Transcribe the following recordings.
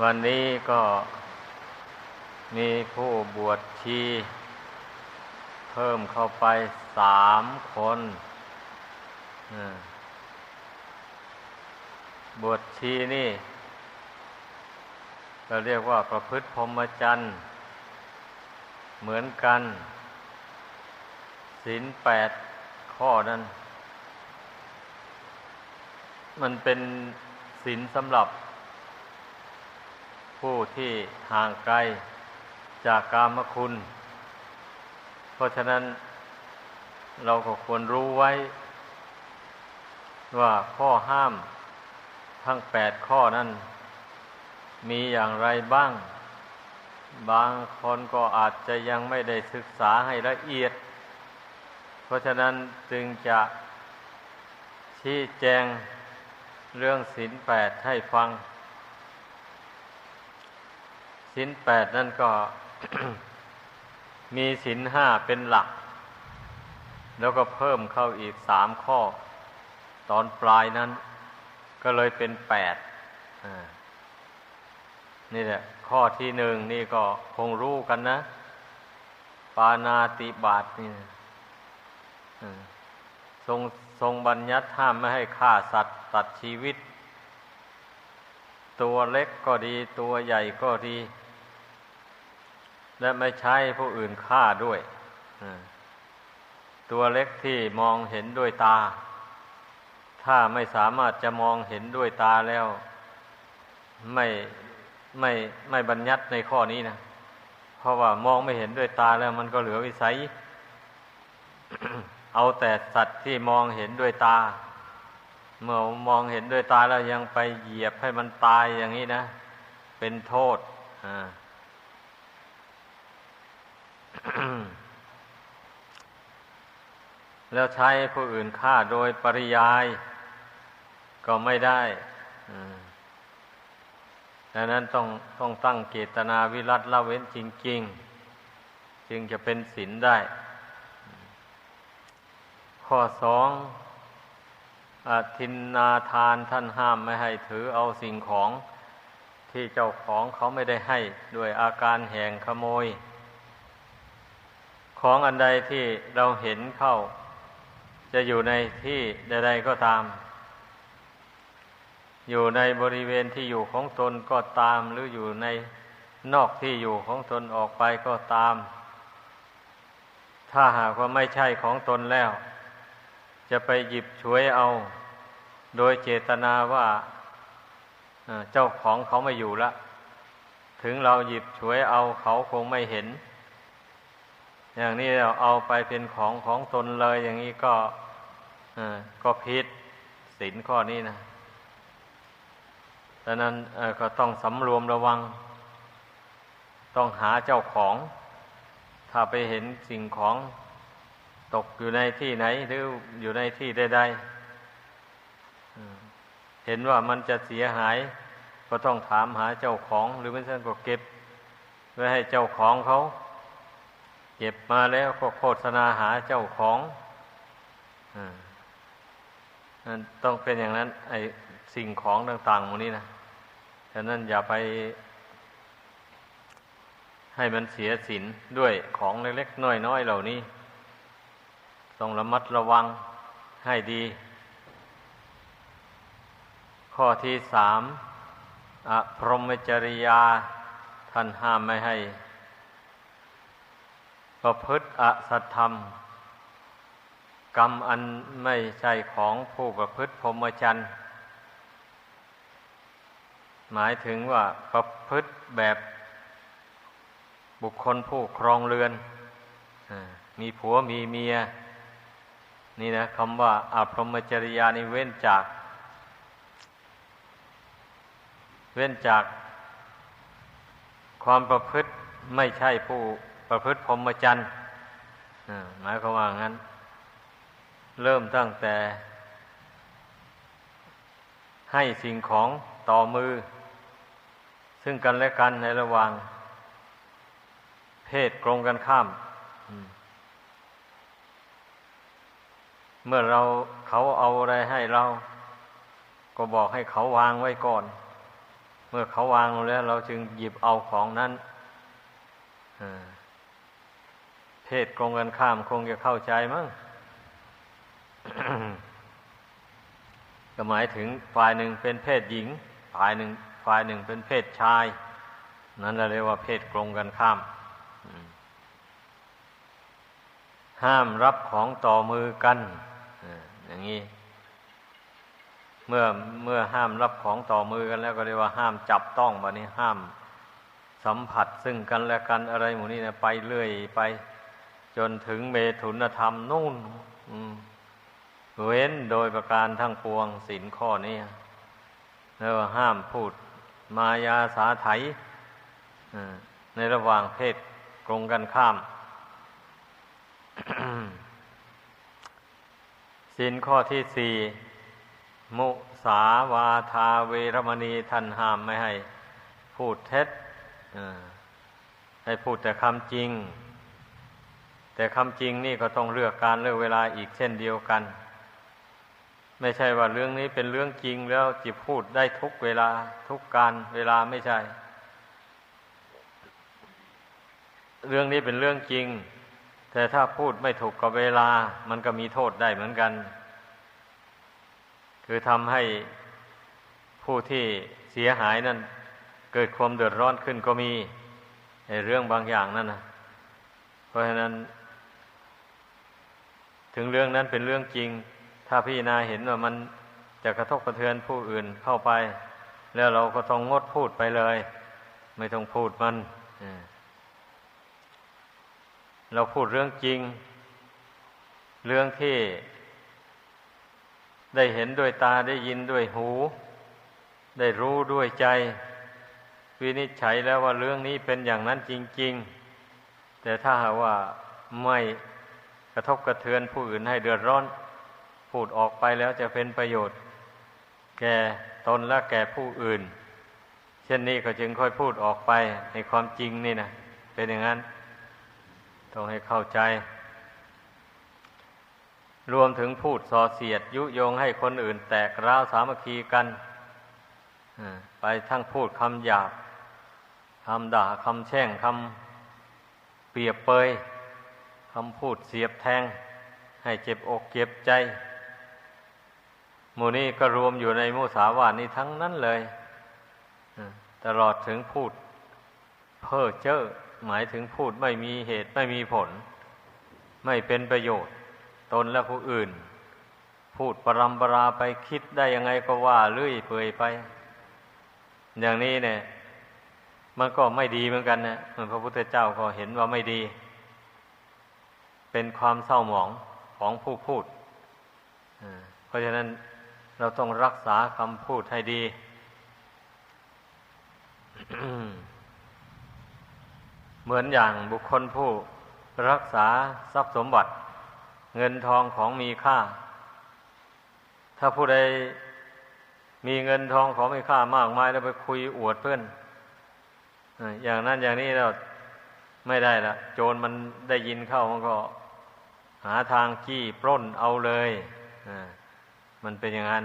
วันนี้ก็มีผู้บวชชีเพิ่มเข้าไปสามคนบวชชีนี่เราเรียกว่าประพฤติพรหมจรรย์เหมือนกันศีลแปดข้อนั้น มันเป็นศีลสำหรับ ผู้ที่ห่างไกลจากกามคุณ เพราะฉะนั้นเราก็ควรรู้ไว้ ว่าข้อห้ามทั้งแปดข้อนั้น มีอย่างไรบ้าง บางคนก็อาจจะยังไม่ได้ศึกษาให้ละเอียด เพราะฉะนั้นจึงจะชี้แจงเรื่องศีลแปดให้ฟัง ศีลแปดนั่นก็มีศีลห้าเป็นหลัก แล้วก็เพิ่มเข้าอีกสามข้อ ตอนปลายนั้น ก็เลยเป็นแปดนี่แหละ ข้อที่หนึ่งนี่ก็คงรู้กันนะ ปานาติบาตนี่ทรงทรงบัญญัติห้ามไม่ให้ฆ่าสัตว์ตัดชีวิต ตัวเล็กก็ดีตัวใหญ่ก็ดี และไม่ใช้ผู้อื่นฆ่าด้วยตัวเล็กที่มองเห็นด้วยตา ถ้าไม่สามารถจะมองเห็นด้วยตาแล้ว ไม่ไม่ไม่บัญญัติในข้อนี้นะเพราะว่ามองไม่เห็นด้วยตาแล้ว มันก็เหลือวิสัย เอาแต่สัตว์ที่มองเห็นด้วยตา เมื่อมองเห็นด้วยตาแล้วยังไปเหยียบให้มันตายอย่างนี้นะ เป็นโทษอ่า แล้วใช้ผู้อื่นฆ่าโดยปริยาย ก็ไม่ได้ดังนั้นต้องต้องตั้งเกตนาวิรัตละเว้นจริง ๆ จึงจะเป็นศีลได้ ข้อสองอทินนาทานท่านห้ามไม่ให้ถือเอาสิ่งของที่เจ้าของเขาไม่ได้ให้ด้วยอาการแห่งขโมย ของอันใดที่เราเห็นเข้า จะอยู่ในที่ใด ๆก็ตาม อยู่ในบริเวณที่อยู่ของตนก็ตาม หรืออยู่ในนอกที่อยู่ของตนออกไปก็ตาม ถ้าหากว่าไม่ใช่ของตนแล้ว จะไปหยิบฉวยเอา โดยเจตนาว่าเจ้าของเขาไม่อยู่ละ ถึงเราหยิบฉวยเอาเขาคงไม่เห็น อย่างนี้เราเอาไปเป็นของของตนเลย อย่างนี้ก็ก็ผิดศีลข้อนี้นะดังนั้นก็ต้องสำรวมระวัง ต้องหาเจ้าของ ถ้าไปเห็นสิ่งของตกอยู่ในที่ไหนหรืออยู่ในที่ใดๆเห็นว่ามันจะเสียหาย ก็ต้องถามหาเจ้าของ หรือไม่เช่นก็เก็บ ไว้ให้เจ้าของเขา เก็บมาแล้วก็โฆษณาหาเจ้าของอ่าต้องเป็นอย่างนั้น ไอสิ่งของต่างๆหมดนี้นะฉะนั้นอย่าไป ให้มันเสียสินด้วยของเล็กๆน้อยๆเหล่านี้ ต้องระมัดระวังให้ดี ข้อที่สามอพรหมจริยา ท่านห้ามไม่ให้ ประพฤติอสัตธรรม กรรมอันไม่ใช่ของผู้ประพฤติพรหมจรรย์หมายถึงว่าประพฤติแบบบุคคลผู้ครองเรือน มีผัวมีเมีย นี่นะคำว่าอาพรหมจริยานี่เว้นจาก เว้นจากความประพฤติไม่ใช่ผู้ ประพฤติพรหมจรรย์หมายความว่างั้น เริ่มตั้งแต่ ให้สิ่งของต่อมือ ซึ่งกันและกันในระหว่าง เพศกรงกันข้าม เมื่อเราเขาเอาอะไรให้เรา ก็บอกให้เขาวางไว้ก่อน เมื่อเขาวางแล้ว เราจึงหยิบเอาของนั้น เพศตรงกันข้ามคงจะเข้าใจมั้งก็หมายถึงฝ่ายหนึ่งเป็นเพศหญิง ฝ่ายหนึ่งฝ่ายหนึ่งเป็นเพศชาย นั่นเราเรียกว่าเพศตรงกันข้าม ห้ามรับของต่อมือกันอย่างนี้เมื่อเมื่อห้ามรับของต่อมือกันแล้วก็เรียกว่าห้ามจับต้องบะนี้ห้ามสัมผัสซึ่งกันและกันอะไรหมู่นี้นะไปเรื่อยไป จนถึงเมถุนธรรมนู่นเว้นโดยประการทั้งปวงสินข้อนี้แล้วห้ามพูดมายาสาไถในระหว่างเพศตรงกันข้าม สินข้อที่สี่มุสาวาทาเวรมณีท่านห้ามไม่ให้พูดเท็จให้พูดแต่คำจริง แต่คำจริงนี่ก็ต้องเลือกการเลือกเวลาอีกเช่นเดียวกัน ไม่ใช่ว่าเรื่องนี้เป็นเรื่องจริงแล้วจะพูดได้ทุกเวลาทุกการเวลาไม่ใช่ เรื่องนี้เป็นเรื่องจริง แต่ถ้าพูดไม่ถูกกับเวลา มันก็มีโทษได้เหมือนกัน คือทำให้ผู้ที่เสียหายนั้นเกิดความเดือดร้อนขึ้นก็มีในเรื่องบางอย่างนั่นนะเพราะฉะนั้น ถึงเรื่องนั้นเป็นเรื่องจริง ถ้าพี่นาเห็นว่ามันจะกระทบกระเทือนผู้อื่นเข้าไป แล้วเราก็ต้องงดพูดไปเลย ไม่ต้องพูดมันเราพูดเรื่องจริง เรื่องที่ได้เห็นด้วยตาได้ยินด้วยหู ได้รู้ด้วยใจ วินิจฉัยแล้วว่าเรื่องนี้เป็นอย่างนั้นจริง ๆ แต่ถ้าหากว่าไม่ กระทบกระเทือนผู้อื่นให้เดือดร้อน พูดออกไปแล้วจะเป็นประโยชน์ แก่ตนและแก่ผู้อื่น เช่นนี้ก็จึงค่อยพูดออกไปในความจริงนี่นะเป็นอย่างนั้น ต้องให้เข้าใจ รวมถึงพูดส่อเสียด ยุยงให้คนอื่น แตกร้าวสามัคคีกันไปทั้งพูดคำหยาบคำด่าคำแช่งคำเปรียบเปย คำพูดเสียบแทง ให้เจ็บอกเจ็บใจหมู่นี้ก็รวมอยู่ในมุสาวาทนี้ทั้งนั้นเลยตลอดถึงพูดเพ้อเจ้อหมายถึงพูดไม่มีเหตุไม่มีผล ไม่เป็นประโยชน์ ตนและผู้อื่น พูดปรำปราไปคิดได้ยังไงก็ว่าเลื่อยเปื่อยไป อย่างนี้เนี่ย มันก็ไม่ดีเหมือนกันนะมันพระพุทธเจ้าก็เห็นว่าไม่ดี เป็นความเศร้าหมองของผู้พูด เพราะฉะนั้นเราต้องรักษาคำพูดให้ดี เหมือนอย่างบุคคลผู้รักษาทรัพย์สมบัติ เงินทองของมีค่า ถ้าผู้ใดมีเงินทองของมีค่ามากมายแล้วไปคุยอวดเพื่อนอย่างนั้นอย่างนี้เราไม่ได้ละโจรมันได้ยินเข้ามันก็ หาทางจี้ปล้นเอาเลยมันเป็นอย่างนั้น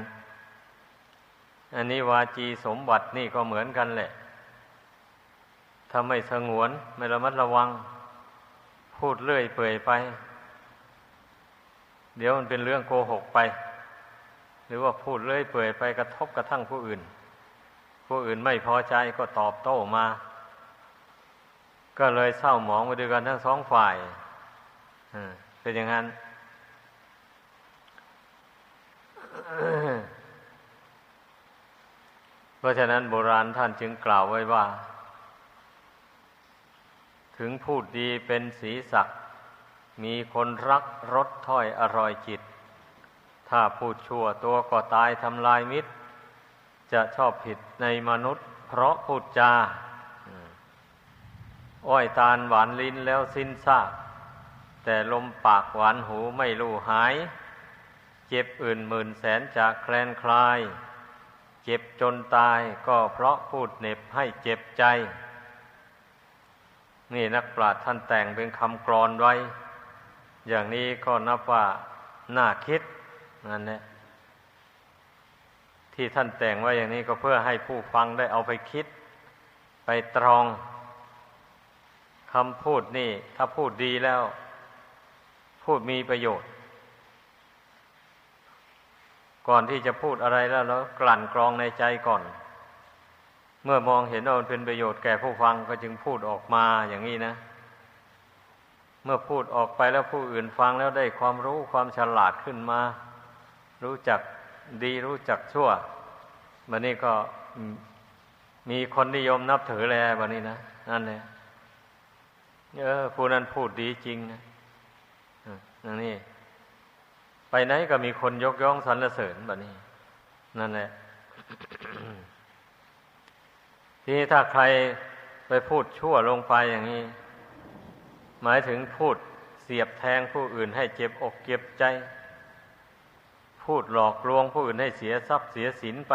อันนี้วาจีสมบัตินี่ก็เหมือนกันแหละ ถ้าไม่สงวน ไม่ระมัดระวัง พูดเรื่อยเปื่อยไป เดี๋ยวมันเป็นเรื่องโกหกไป หรือว่าพูดเลื่อยเปื่อยไปกระทบกระทั่งผู้อื่น ผู้อื่นไม่พอใจก็ตอบโต้มา ก็เลยเศร้าหมองไปด้วยกันทั้งสองฝ่าย เป็นอย่างนั้น เพราะฉะนั้นโบราณท่านจึงกล่าวไว้ว่า ถึงพูดดีเป็นสีสักมีคนรักรสถ้อยอร่อยจิต ถ้าพูดชั่วตัวก็ตายทำลายมิตร จะชอบผิดในมนุษย์ เพราะพูดจา อ้อยตาลหวานลิ้นแล้วสิ้นซาก แต่ลมปากหวานหูไม่รู้หาย เจ็บอื่นหมื่นแสนจากแคลนคลาย เจ็บจนตายก็เพราะพูดเน็บให้เจ็บใจ นี่นักปราชญ์ท่านแต่งเป็นคำกรอนไว้ อย่างนี้ก็นับว่าน่าคิดนั่นแหละที่ท่านแต่งไว้อย่างนี้ก็เพื่อให้ผู้ฟังได้เอาไปคิด ไปตรองคำพูดนี่ ถ้าพูดดีแล้ว พูดมีประโยชน์ ก่อนที่จะพูดอะไรแล้วเรากลั่นกรองในใจก่อน เมื่อมองเห็นว่ามันเป็นประโยชน์แก่ผู้ฟังก็จึงพูดออกมาอย่างนี้นะ เมื่อพูดออกไปแล้วผู้อื่นฟังแล้วได้ความรู้ความฉลาดขึ้นมา รู้จักดีรู้จักชั่ววันนี้ก็มีคนนิยมนับถือแล้ววันนี้นะนั่นเลยเออผู้นั้นพูดดีจริงนะ นั่นนี่ ไปไหนก็มีคนยกย่องสรรเสริญแบบนี้ นั่นแหละทีนี้ถ้าใครไปพูดชั่วลงไปอย่างนี้ หมายถึงพูดเสียบแทงผู้อื่นให้เจ็บอกเจ็บใจ พูดหลอกลวงผู้อื่นให้เสียทรัพย์เสียสินไป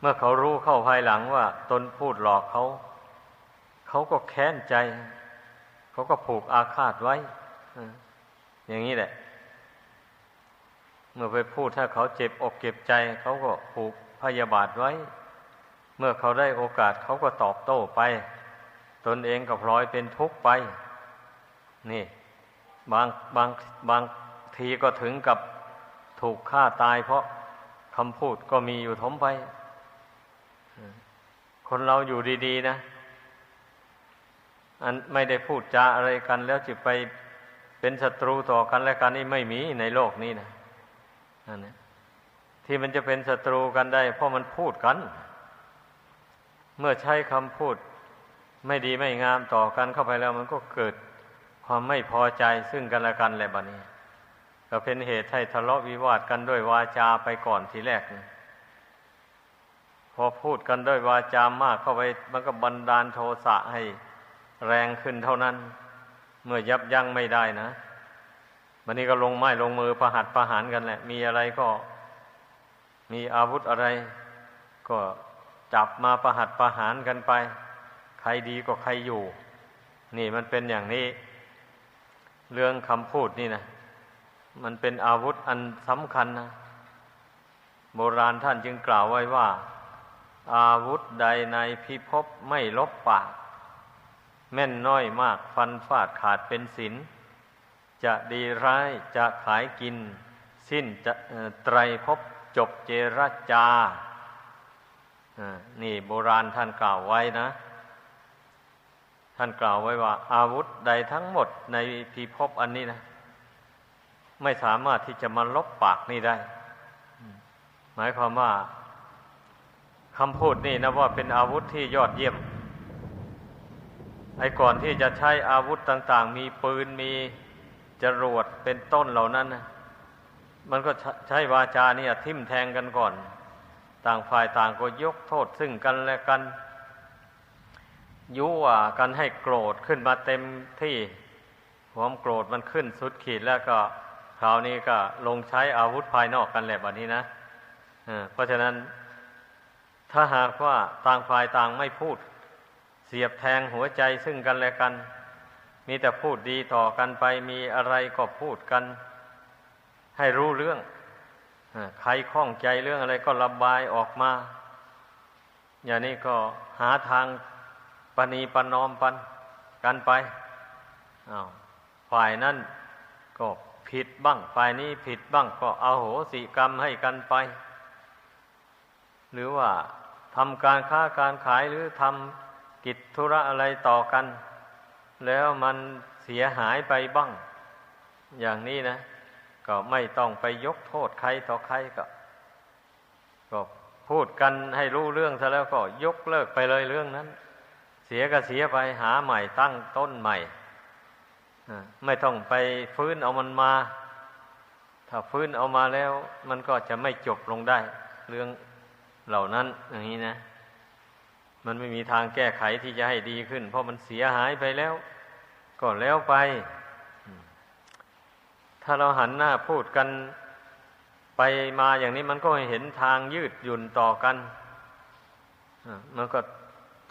เมื่อเขารู้เข้าภายหลังว่า ตนพูดหลอกเขา เขาก็แค้นใจ เขาก็ผูกอาฆาตไว้อย่างนี้แหละ เมื่อไปพูดถ้าเขาเจ็บอกเจ็บใจ เขาก็ผูกพยาบาทไว้ เมื่อเขาได้โอกาสเขาก็ตอบโต้ไป ตนเองก็พลอยเป็นทุกข์ไป นี่ บางบางบางทีก็ถึงกับถูกฆ่าตายเพราะคำพูดก็มีอยู่ทมไป คนเราอยู่ดี ๆ นะ อันไม่ได้พูดจาอะไรกันแล้วจะไปเป็นศัตรูต่อกันและกันนี่ไม่มีในโลกนี้นะนั่นนะที่มันจะเป็นศัตรูกันได้ เพราะมันพูดกัน เมื่อใช้คำพูดไม่ดีไม่งามต่อกันเข้าไปแล้ว มันก็เกิดความไม่พอใจซึ่งกันและกันแหละบัดนี้ ก็เป็นเหตุให้ทะเลาะวิวาทกันด้วยวาจาไปก่อนทีแรกพอพูดกันด้วยวาจามากเข้าไปมันก็บันดาลโทสะให้ แรงขึ้นเท่านั้น เมื่อยับยั้งไม่ได้นะวันนี้ก็ลงไม้ลงมือประหัดประหารกันแหละ มีอะไรก็ มีอาวุธอะไร ก็จับมาประหัดประหารกันไป ใครดีก็ใครอยู่ นี่มันเป็นอย่างนี้ เรื่องคำพูดนี่นะมันเป็นอาวุธอันสำคัญนะโบราณท่านจึงกล่าวไว้ว่า อาวุธใดในพิภพไม่ลบปาก แม่นน้อยมากฟันฟาดขาดเป็นศินจะดีร้ายจะขายกิน สิ้นจะไตรพบจบเจรจา นี่โบราณท่านกล่าวไว้นะ ท่านกล่าวไว้ว่า อาวุธใดทั้งหมดในพิภพอันนี้นะ ไม่สามารถที่จะมาลบปากนี่ได้ หมายความว่าคำพูดนี่นะว่าเป็นอาวุธที่ยอดเยี่ยม ไอ้ก่อนที่จะใช้อาวุธต่าง ๆ มีปืนมีจรวดเป็นต้นเหล่านั้นนะมันก็ใช้วาจาเนี่ยทิ่มแทงกันก่อน ต่างฝ่ายต่างก็ยกโทษซึ่งกันและกัน ยุว่ากันให้โกรธขึ้นมาเต็มที่ความโกรธมันขึ้นสุดขีดแล้วก็คราวนี้ก็ลงใช้อาวุธภายนอกกันแหละแบบนี้นะเพราะฉะนั้นถ้าหากว่าต่างฝ่ายต่างไม่พูด เสียบแทงหัวใจซึ่งกันและกัน มีแต่พูดดีต่อกันไปมีอะไรก็พูดกัน ให้รู้เรื่องใครข้องใจเรื่องอะไรก็ระบายออกมา อย่างนี้ก็หาทางปณีปนอมปันกันไปอาฝ่ายนั้นก็ผิดบ้างฝ่ายนี้ผิดบ้างก็เอาโหสิกรรมให้กันไป หรือว่าทำการค้าการขายหรือทำ กิจธุระอะไรต่อกัน แล้วมันเสียหายไปบ้าง อย่างนี้นะ ก็ไม่ต้องไปยกโทษใครต่อใครก็ก็พูดกันให้รู้เรื่องซะแล้วก็ยกเลิกไปเลยเรื่องนั้น เสียก็เสียไปหาใหม่ตั้งต้นใหม่ไม่ต้องไปฟื้นเอามันมา ถ้าฟื้นเอามาแล้ว มันก็จะไม่จบลงได้ เรื่องเหล่านั้นอย่างนี้นะ มันไม่มีทางแก้ไขที่จะให้ดีขึ้น เพราะมันเสียหายไปแล้ว ก็แล้วไป ถ้าเราหันหน้าพูดกันไปมาอย่างนี้มันก็เห็นทางยืดหยุ่นต่อกันมันก็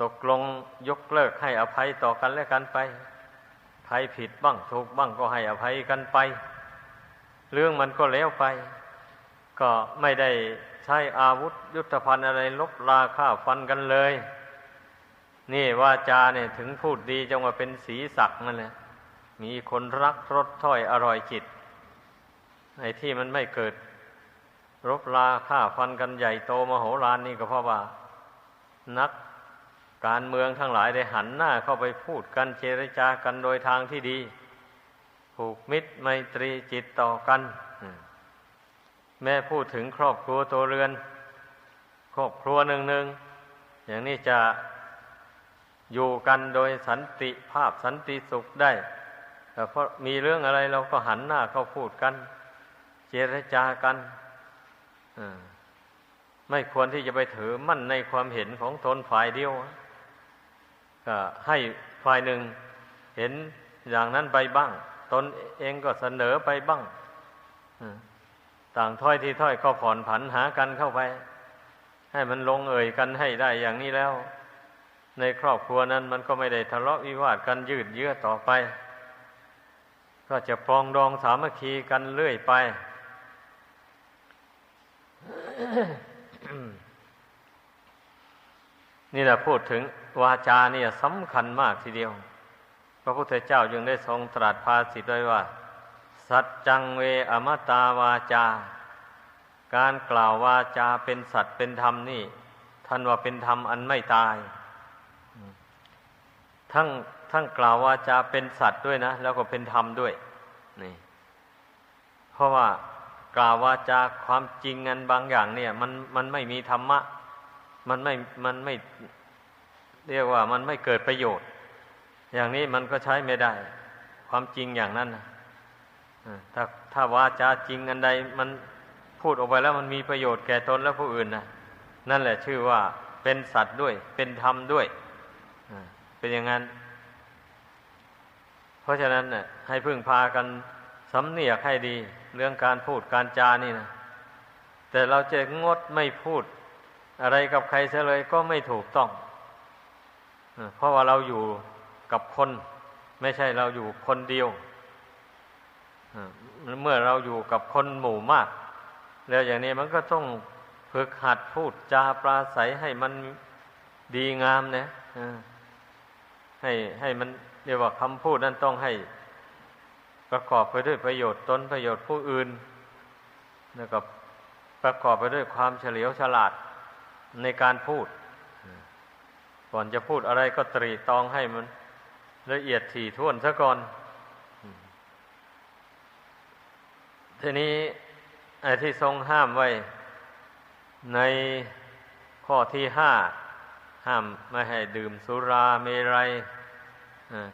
ตกลงยกเลิกให้อภัยต่อกันและกันไปใครผิดบ้างถูกบ้างก็ให้อภัยกันไป เรื่องมันก็แล้วไป ก็ไม่ได้ใช้อาวุธยุทธภัณฑ์อะไรลบราฆ่าฟันกันเลย นี่วาจาเนี่ยถึงพูดดีจังว่าเป็นสีสักนั่นแหละมีคนรักรสถ้อยอร่อยจิตไอ้ที่มันไม่เกิด รบราฆ่าฟันกันใหญ่โตมโหฬารนี่ก็เพราะว่า นักการเมืองทั้งหลายได้หันหน้าเข้าไปพูดกันเจรจากันโดยทางที่ดี ผูกมิตรไมตรีจิตต่อกัน แม่พูดถึงครอบครัวตัวเรือน ครอบครัวหนึ่งหนึ่งอย่างนี้จะ อยู่กันโดยสันติภาพสันติสุขได้แต่เพราะมีเรื่องอะไรเราก็หันหน้าเข้าพูดกัน เจรจากันไม่ควรที่จะไปถือมั่นในความเห็นของตนฝ่ายเดียวก็ให้ฝ่ายหนึ่งเห็นอย่างนั้นไปบ้าง ตนเองก็เสนอไปบ้างต่างถ้อยที่ถ้อยก็ผ่อนผันหากันเข้าไป ให้มันลงเอ่ยกันให้ได้อย่างนี้แล้ว ในครอบครัวนั้นมันก็ไม่ได้ทะเลาะวิวาทกันยืดเยื้อต่อไป ก็จะปองดองสามัคคีกันเรื่อยไป นี่แหละพูดถึงวาจาเนี่ยสำคัญมากทีเดียว พระพุทธเจ้ายังได้ทรงตรัสภาสิทธ์ไว้ว่า สัจจังเวอมตาวาจา การกล่าววาจาเป็นสัตว์เป็นธรรมนี่ท่านว่าเป็นธรรมอันไม่ตาย ทั้งทั้งกล่าววาจาเป็นสัตว์ด้วยนะ แล้วก็เป็นธรรมด้วยนี่เพราะว่ากล่าววาจาความจริงอันบางอย่างเนี่ย มันมันไม่มีธรรมะ มันไม่มันไม่เรียกว่ามันไม่เกิดประโยชน์ อย่างนี้มันก็ใช้ไม่ได้ ความจริงอย่างนั้นนะถ้าถ้าวาจาจริงอันใดมันพูดออกไปแล้วมันมีประโยชน์แก่ตนและผู้อื่นนะนั่นแหละชื่อว่าเป็นสัตว์ด้วย เป็นธรรมด้วย เป็นอย่างนั้น เพราะฉะนั้นน่ะให้พึ่งพากันสำเนียกให้ดี เรื่องการพูดการจานี่นะแต่เราจะงดไม่พูด อะไรกับใครเสียเลยก็ไม่ถูกต้อง เพราะว่าเราอยู่กับคน ไม่ใช่เราอยู่คนเดียวเมื่อเราอยู่กับคนหมู่มาก แล้วอย่างนี้มันก็ต้องฝึกหัดพูดจาปราศัยให้มันดีงามนะ ให้ให้มันเรียกว่าคำพูดนั้นต้องให้ประกอบไปด้วยประโยชน์ตนประโยชน์ผู้อื่นแล้วก็ประกอบไปด้วยความเฉลียวฉลาดในการพูด ก่อนจะพูดอะไรก็ตรีตองให้มันละเอียดถี่ถ้วนซะก่อน ทีนี้ไอ้ที่ทรงห้ามไว้ ในข้อที่ห้าห้ามไม่ให้ดื่มสุราเมรัย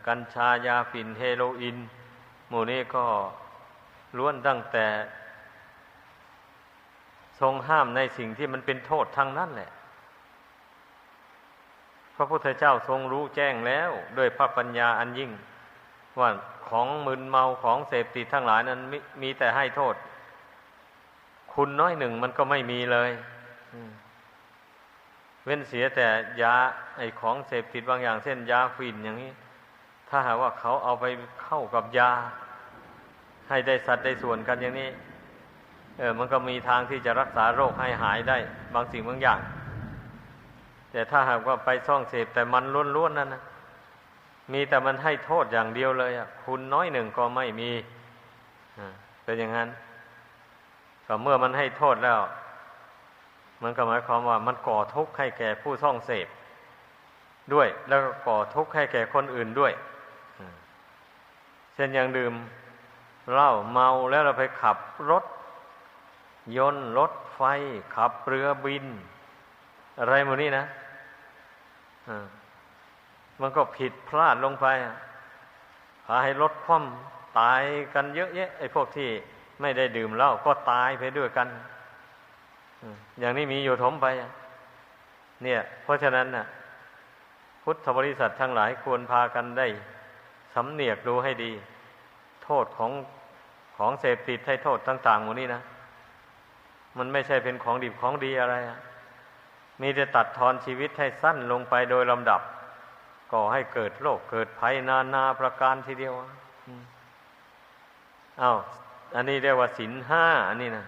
กัญชายาฝิ่นเฮโรอีนหมู่นี้ก็ล้วนตั้งแต่ ทรงห้ามในสิ่งที่มันเป็นโทษทางนั้นแหละ พระพุทธเจ้าทรงรู้แจ้งแล้วด้วยพระปัญญาอันยิ่ง ว่าของมึนเมาของเสพติดทั้งหลายนั้นมมีแต่ให้โทษ คุณน้อยหนึ่งมันก็ไม่มีเลยเว้นเสียแต่ยาไอของเสพติดบางอย่างเช่นยาฟินอย่างนี้ ถ้าหากว่าเขาเอาไปเข้ากับยา ให้ได้สัดได้ส่วนกันอย่างนี้ เออ มันก็มีทางที่จะรักษาโรคให้หายได้ บางสิ่งบางอย่าง แต่ถ้าหากว่าไปซ่องเสพแต่มันล้วนๆนั่นนะมีแต่มันให้โทษอย่างเดียวเลยอะคุณน้อยหนึ่งก็ไม่มีเป็นอย่างนั้นก็เมื่อมันให้โทษแล้ว มันก็หมายความว่ามันก่อทุกข์ให้แก่ผู้ซ่องเสพด้วย แล้วก็ก่อทุกข์ให้แก่คนอื่นด้วย เช่นอย่างดื่มเหล้าเมาแล้วเราไปขับรถ ยนต์รถไฟ ขับเรือบิน อะไรหมดนี้นะมันก็ผิดพลาดลงไปพาให้รถคว่ำตายกันเยอะแยะไอ้พวกที่ไม่ได้ดื่มเหล้าก็ตายไปด้วยกันอย่างนี้มีอยู่ถมไป เนี่ย เพราะฉะนั้นน่ะ พุทธบริษัททั้งหลายควรพากันได้ สำเนียกดูให้ดี โทษของของเสพติดให้โทษต่างๆหมดนี้นะ มันไม่ใช่เป็นของดีของดีอะไรมีแต่ตัดทอนชีวิตให้สั้นลงไปโดยลำดับ ก่อให้เกิดโรคเกิดภัยนานาประการทีเดียวอา้าวอันนี้เรียกว่าสินห้าอันนี้นะ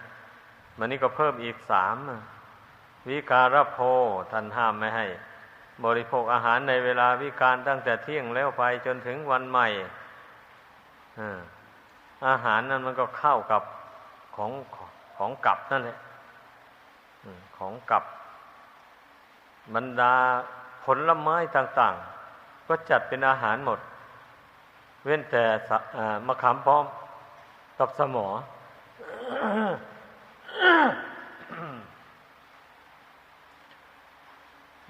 มันนี้ก็เพิ่มอีกสามวิการโพท่านห้ามไม่ให้ บริโภคอาหารในเวลาวิการตั้งแต่เที่ยงแล้วไปจนถึงวันใหม่อาหารนั้นมันก็เข้ากับของของกลับนั่นแหละของกลับบรรดาผลไม้ต่าง ๆ ก็จัดเป็นอาหารหมด เว้นแต่มะขามป้อมกับสมอ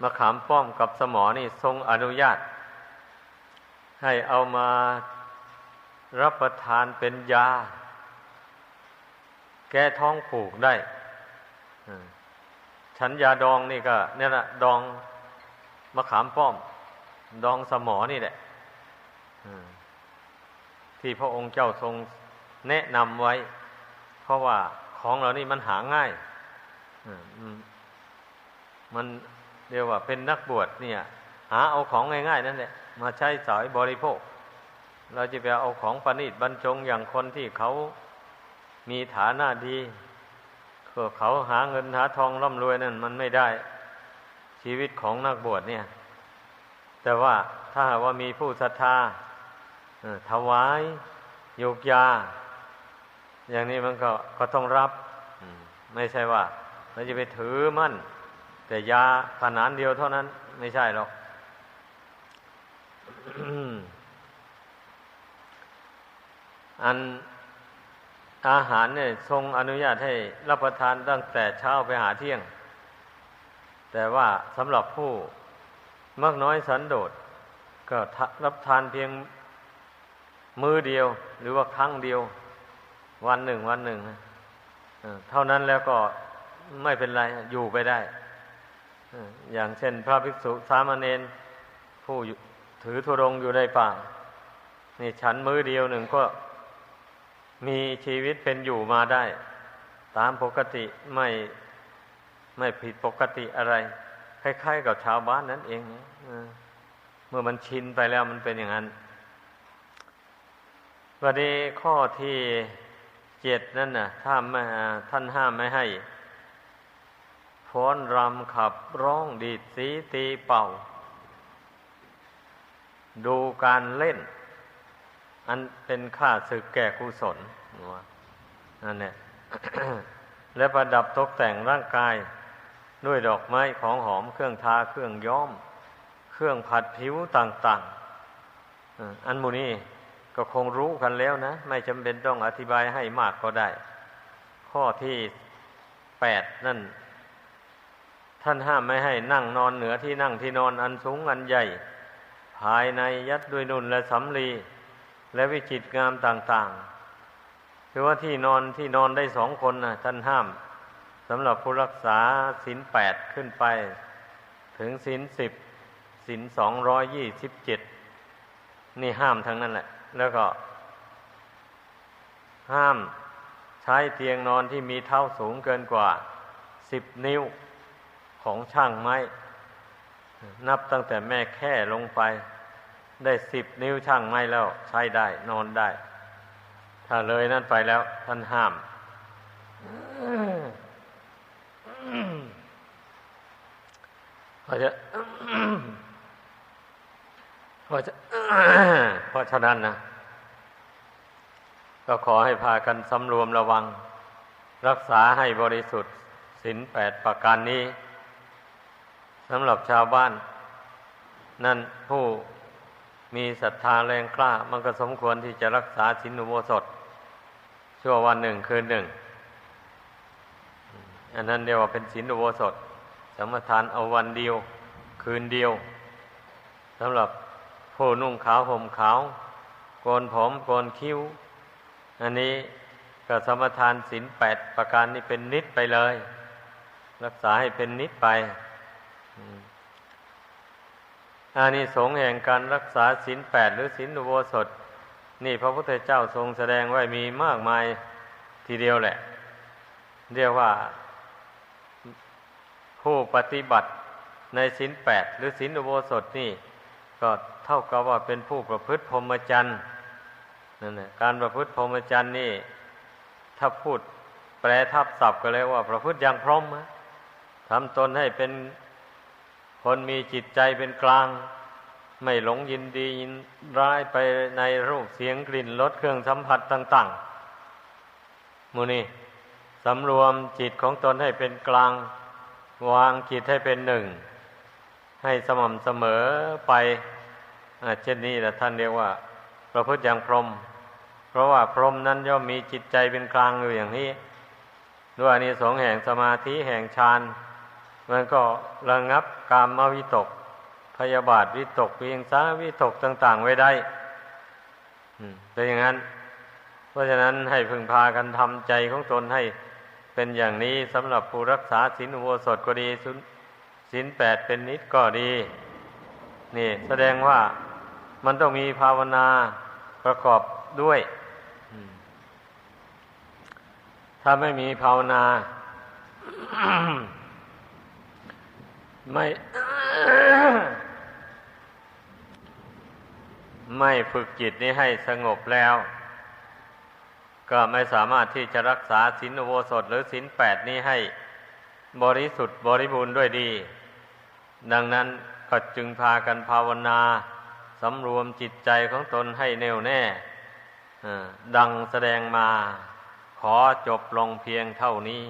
มะขามป้อมกับสมอนี่ทรงอนุญาต ให้เอามารับประทานเป็นยา แก้ท้องผูกได้ฉันยาดองนี่ก็เนี่ยนะดองมะขามป้อม ดองสมอนี่แหละที่พระองค์เจ้าทรงแนะนำไว้ เพราะว่าของเหล่านี้มันหาง่ายมัน เรียกว่าเป็นนักบวชเนี่ย หาเอาของง่ายๆนั่นแหละมาใช้สอยบริโภค เราจะไปเอาของประณีตบรรจงอย่างคนที่เขามีฐานะดีเขาหาเงินหาทองร่ำรวยนั่นมันไม่ได้ชีวิตของนักบวชเนี่ย แต่ว่าถ้าหากว่ามีผู้ศรัทธาถวายโยกยา อย่างนี้มันก็ก็ต้องรับ ไม่ใช่ว่าเราจะไปถือมั่น แต่ยาขนาดเดียวเท่านั้น ไม่ใช่หรอกอันอาหารเนี่ยทรงอนุญาตให้รับประทานตั้งแต่เช้าไปหาเที่ยง แต่ว่าสำหรับผู้มากน้อยสันโดษก็รับทานเพียงมือเดียว หรือว่าครั้งเดียว วันหนึ่งวันหนึ่งเท่านั้นแล้วก็ไม่เป็นไรอยู่ไปได้ อย่างเช่น พระภิกษุสามเณรผู้ถือธุรงอยู่ในป่า นี่ฉันมือเดียวหนึ่งก็มีชีวิตเป็นอยู่มาได้ ตามปกติไม่ไม่ผิดปกติอะไรคล้ายๆกับชาวบ้านนั่นเองเมื่อมันชินไปแล้วมันเป็นอย่างนั้นวันนี้ข้อที่เจ็ดนั่นน่ะถ้าท่านห้ามไม่ให้ ฟ้อนรำขับร้องดีดสีตีเป่า ดูการเล่น อันเป็นค่าศึกแก่กุศลนั่นเนี่ยและประดับตกแต่งร่างกาย ด้วยดอกไม้ของหอมเครื่องทาเครื่องย้อม เครื่องผัดผิวต่าง ๆ อันมูนี้ก็คงรู้กันแล้วนะ ไม่จำเป็นต้องอธิบายให้มากก็ได้ ข้อที่แปดนั่น ท่านห้ามไม่ให้นั่งนอนเหนือที่นั่งที่นอนอันสูงอันใหญ่ ภายในยัดด้วยนุ่นและสำลีและวิจิตงามต่างๆ คือว่าที่นอนที่นอนได้สองคนนะท่านห้ามสำหรับผู้รักษาศีลแปดขึ้นไป ถึงศีลสิบศีลสองร้อยยี่สิบเจ็ดนี่ห้ามทั้งนั้นแหละ แล้วก็ ห้ามใช้เตียงนอนที่มีเท้าสูงเกินกว่าสิบนิ้ว ของช่างไม้ นับตั้งแต่แม่แค่ลงไป ได้สิบนิ้วช่างไม่แล้ว ใช้ได้ นอนได้ ถ้าเลยนั่นไปแล้ว ท่านห้ามเพราะจะเพราะจะเพราะฉะนั้นนะก็ขอให้พากันสำรวมระวัง รักษาให้บริสุทธิ์สินแปดประการนี้ สำหรับชาวบ้าน นั่นผู้มีศรัทธาแรงกล้า มันก็สมควรที่จะรักษาสินอุโบสถ ชั่ววันหนึ่งคืนหนึ่ง อันนั้นเรียกว่าเป็นสินอุโบสถสมทานเอาวันเดียว คืนเดียวสำหรับผู้นุ่งขาวห่มขาวโกนผมโกนคิ้ว อันนี้ก็สมทานสินแปดประการนี้เป็นนิดไปเลย รักษาให้เป็นนิดไป อานิสงส์แห่งการรักษาศีลแปดหรือศีลอุโบสถ นี่พระพุทธเจ้าทรงแสดงไว้มีมากมายทีเดียวแหละ เรียกว่าผู้ปฏิบัติในศีลแปดหรือศีลอุโบสถนี่ ก็เท่ากับว่าเป็นผู้ประพฤติพรหมจรรย์นั่นแหละการประพฤติพรหมจรรย์นี่ ถ้าพูดแปลทับศัพท์ก็เลยว่าประพฤติอย่างพร้อมทำตนให้เป็น คนมีจิตใจเป็นกลาง ไม่หลงยินดียินร้ายไปในรูปเสียงกลิ่นรสเครื่องสัมผัสต่าง ๆมูนี่สำรวมจิตของตนให้เป็นกลาง วางจิตให้เป็นหนึ่ง ให้สม่ำเสมอไปเช่นนี้แหละท่านเรียกว่า ประพฤติอย่างพรหมเพราะว่าพรหมนั้นย่อมมีจิตใจเป็นกลางอยู่อย่างนี้ ด้วยอานิสงส์แห่งสมาธิแห่งฌาน มันก็ระงับกามวิตก พยาบาทวิตกเวียงสาวิตกต่าง ๆ ไว้ได้เป็นอย่างนั้น เพราะฉะนั้นให้พึงพากันทำใจของตนให้เป็นอย่างนี้สำหรับผู้รักษาศีลอุโบสถก็ดีศีลแปดเป็นนิดก็ดี นี่ แสดงว่ามันต้องมีภาวนาประกอบด้วย ถ้าไม่มีภาวนา ไม่ไม่ฝึกจิตนี้ให้สงบแล้ว ก็ไม่สามารถที่จะรักษาศีลอุโบสถหรือศีลแปดนี้ให้บริสุทธิ์บริบูรณ์ด้วยดี ดังนั้นก็จึงพากันภาวนาสำรวมจิตใจของตนให้แน่วแน่ดังแสดงมา ขอจบลงเพียงเท่านี้